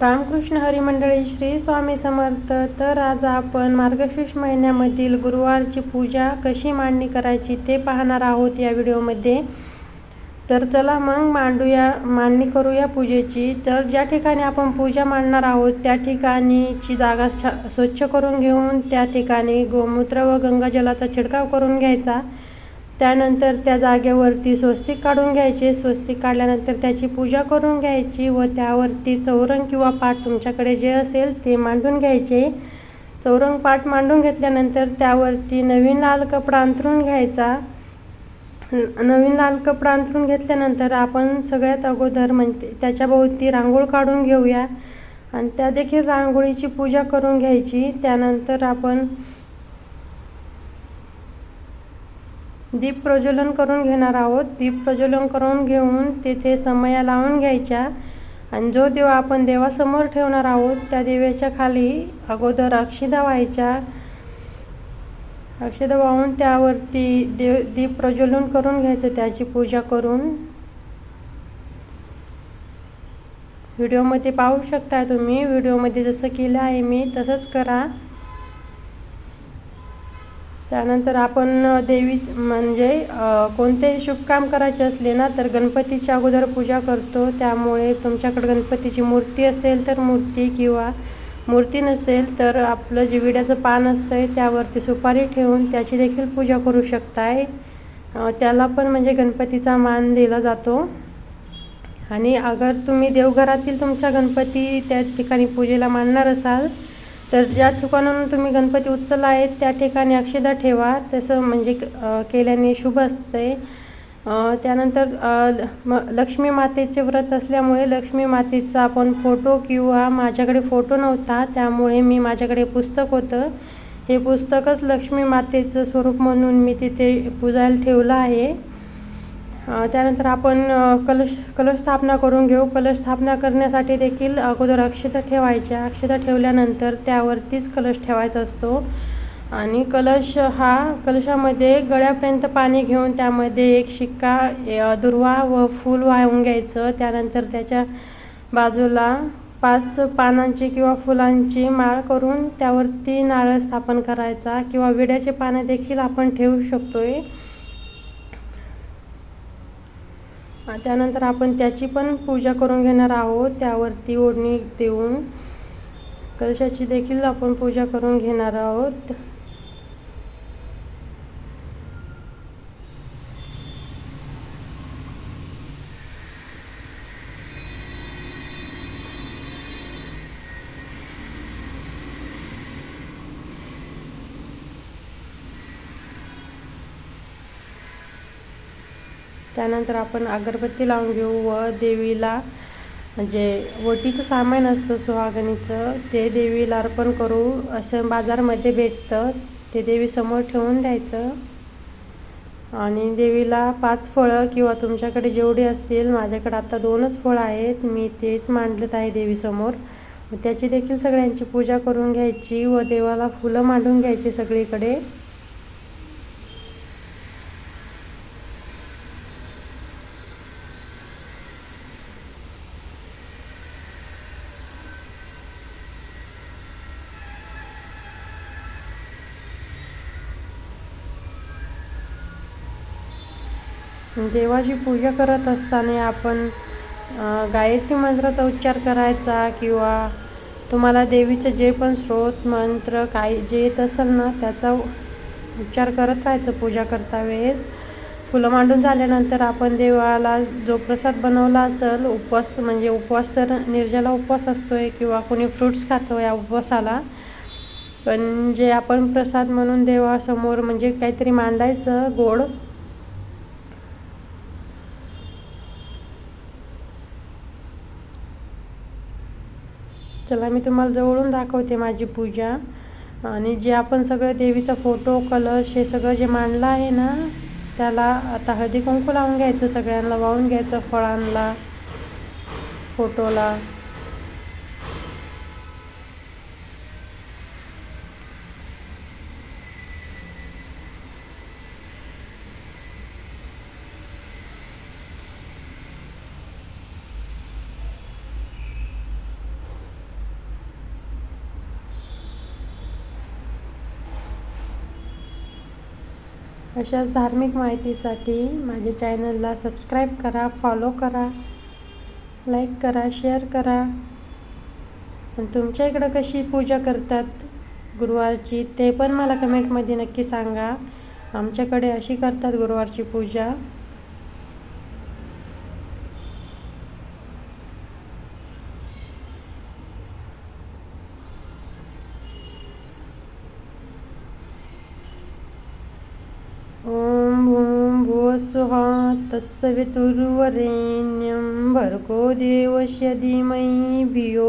रामकृष्ण हरिमंडळी श्री स्वामी समर्थ. तर आज आपण मार्गशीर्ष महिन्यामधील गुरुवारची पूजा कशी मांडणी करायची ते पाहणार आहोत या व्हिडिओमध्ये. तर चला मग मांडूया मांडणी करूया पूजेची. तर ज्या ठिकाणी आपण पूजा मांडणार आहोत त्या ठिकाणीची जागा छा स्वच्छ करून घेऊन त्या ठिकाणी गोमूत्र व गंगाजलाचा छिडकाव करून घ्यायचा. त्यानंतर त्या जागेवरती स्वस्तिक काढून घ्यायचे. स्वस्तिक काढल्यानंतर त्याची पूजा करून घ्यायची व त्यावरती चौरंग किंवा पाठ तुमच्याकडे जे असेल ते मांडून घ्यायचे. चौरंग पाठ मांडून घेतल्यानंतर त्यावरती नवीन लाल कपडा अंथरून घ्यायचा. नवीन लाल कपडा अंथरून घेतल्यानंतर आपण सगळ्यात अगोदर म्हणजे त्याच्याभोवती रांगोळ काढून घेऊया. आणि त्या देखील रांगोळीची पूजा करून घ्यायची. त्यानंतर आपण दीप प्रज्वलन करून घेणार आहोत. दीप प्रज्वलन करून घेऊन तेथे समया लावून घ्यायच्या. आणि जो देव आपण देवासमोर ठेवणार आहोत त्या देवाच्या खाली अगोदर अक्षिदा व्हायच्या. अक्षदा वाहून त्यावरती देव दीप प्रज्वलन करून घ्यायचं त्याची पूजा करून. व्हिडिओमध्ये पाहू शकता तुम्ही. व्हिडिओमध्ये जसं केलं आहे मी तसंच करा. त्यानंतर आपण देवी म्हणजे कोणतेही शुभकाम करायचे असले ना तर गणपतीच्या अगोदर पूजा करतो. त्यामुळे तुमच्याकडे गणपतीची मूर्ती असेल तर मूर्ती किंवा मूर्ती नसेल तर आपलं जे विड्याचं पान असतं आहे त्यावरती सुपारी ठेवून त्याची देखील पूजा करू शकताय. त्याला पण म्हणजे गणपतीचा मान दिला जातो. आणि अगर तुम्ही देवघरातील तुमचा गणपती त्या ठिकाणी पूजेला मानणार असाल तर ज्या ठिकाणाहून तुम्ही गणपती उचलला आहे त्या ठिकाणी अक्षदा ठेवा. तसं म्हणजे केल्याने शुभ असते. त्यानंतर म लक्ष्मी मातेचे व्रत असल्यामुळे लक्ष्मी मातेचा आपण फोटो किंवा माझ्याकडे फोटो नव्हता त्यामुळे मी माझ्याकडे पुस्तक होतं. हे पुस्तकच लक्ष्मी मातेचं स्वरूप म्हणून मी तिथे पूजायला ठेवलं आहे. त्यानंतर आपण कलश कलश स्थापना करून घेऊ. कलश स्थापना करण्यासाठी देखील अगोदर अक्षता ठेवायच्या. अक्षता ठेवल्यानंतर त्यावरतीच कलश ठेवायचा असतो. आणि कलश हा कलशामध्ये गळ्यापर्यंत पाणी घेऊन त्यामध्ये एक शिक्का दुर्वा व फूल वाहून घ्यायचं. त्यानंतर त्याच्या बाजूला पाच पानांची किंवा फुलांची माळ करून त्यावरती नारळ स्थापन करायचा किंवा विड्याचे पानं देखील आपण ठेवू शकतो आहे त्यानंतर आपण त्याची पण पूजा करून घेणार आहोत. त्यावरती ओढणी देऊन कलशाची देखील आपण पूजा करून घेणार आहोत. त्यानंतर आपण अगरबत्ती लावून घेऊ व देवीला म्हणजे वटीचं सामान असतं सुहागणीचं ते देवीला अर्पण करू. असं बाजारमध्ये भेटतं. ते देवीसमोर ठेवून द्यायचं. आणि देवीला पाच फळं किंवा तुमच्याकडे जेवढी असतील माझ्याकडे आता दोनच फळं आहेत. मी तेच मांडलेत आहे देवीसमोर त्याची देखील सगळ्यांची पूजा करून घ्यायची व देवाला फुलं मांडून घ्यायची सगळीकडे. देवाची पूजा करत असताना आपण गायत्री मंत्राचा उच्चार करायचा किंवा तुम्हाला देवीचं जे पण स्रोत मंत्र काय जे येत असेल ना त्याचा उच्चार करत राहायचं पूजा करता वेळेस. फुलं मांडून झाल्यानंतर आपण देवाला जो प्रसाद बनवला असेल उपवास म्हणजे उपवास तर निर्जला उपवास असतो आहे किंवा कोणी फ्रूट्स खातो या उपवासाला. पण जे आपण प्रसाद म्हणून देवासमोर म्हणजे काहीतरी मांडायचं गोड चला मी तुम्हाला जवळून दाखवते माझी पूजा. आणि जे आपण सगळं देवीचा फोटो कलश हे सगळं जे मांडलं आहे ना त्याला आता हळदी कुंकू लावून घ्यायचं सगळ्यांना वाहून घ्यायचं फळांना फोटोला अशाच धार्मिक माहितीसाठी माझ्या चॅनलला सबस्क्राईब करा फॉलो करा लाईक करा शेअर करा. आणि तुमच्या इकडं कशी पूजा करतात गुरुवारची ते पण मला कमेंटमध्ये नक्की सांगा. आमच्याकडे अशी करतात गुरुवारची पूजा. भूं भुवस्सुः तस्सवितुर्वरेण्यं भर्गो देवस्य धीमहि भियो